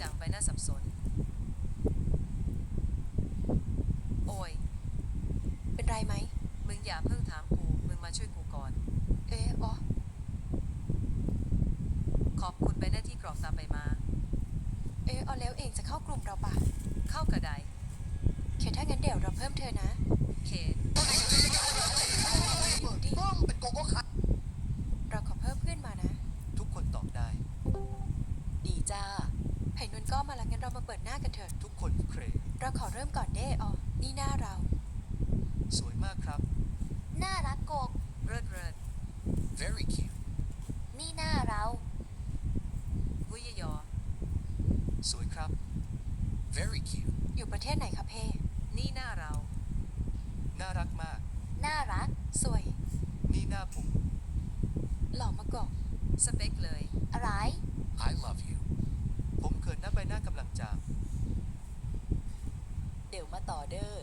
จังใบหน้าสับสน โอ้ย เป็นไรไหม มึงอย่าเพิ่งถามกู มึงมาช่วยกูก่อน เอ๊ะอ๋อขอบคุณใบหน้าที่กรอกตามไปมา เอ๊ะอ๋อแล้วเองจะเข้ากลุ่มเราปะเข้ากระไดเคถ้างั้นเดี๋ยวเราเพิ่มเธอนะ เคดิต้มเป็นโกโก้คัทเราขอเพิ่มเพื่อนมานะ ทุกคนตอบได้ ดีจ้า ไผ่นนท์ก็มาแล้วงั้นเรามาเปิดหน้ากันเถอะ ทุกคนเครเราขอเริ่มก่อนเด้อ๋อนี่หน้าเรา สวยมากครับ น่ารักโกก เริดเริด very cute นี่หน้าเราวุยยอ สวยครับ very cute อยู่ประเทศไหนคะเพ่ นี่หน้าเรา น่ารักมาก น่ารัก สวย นี่หน้าผม หล่อมากอกสเปคเลย อะไร ผมเขินหน้าก เดี๋ยวมาต่อเด้อ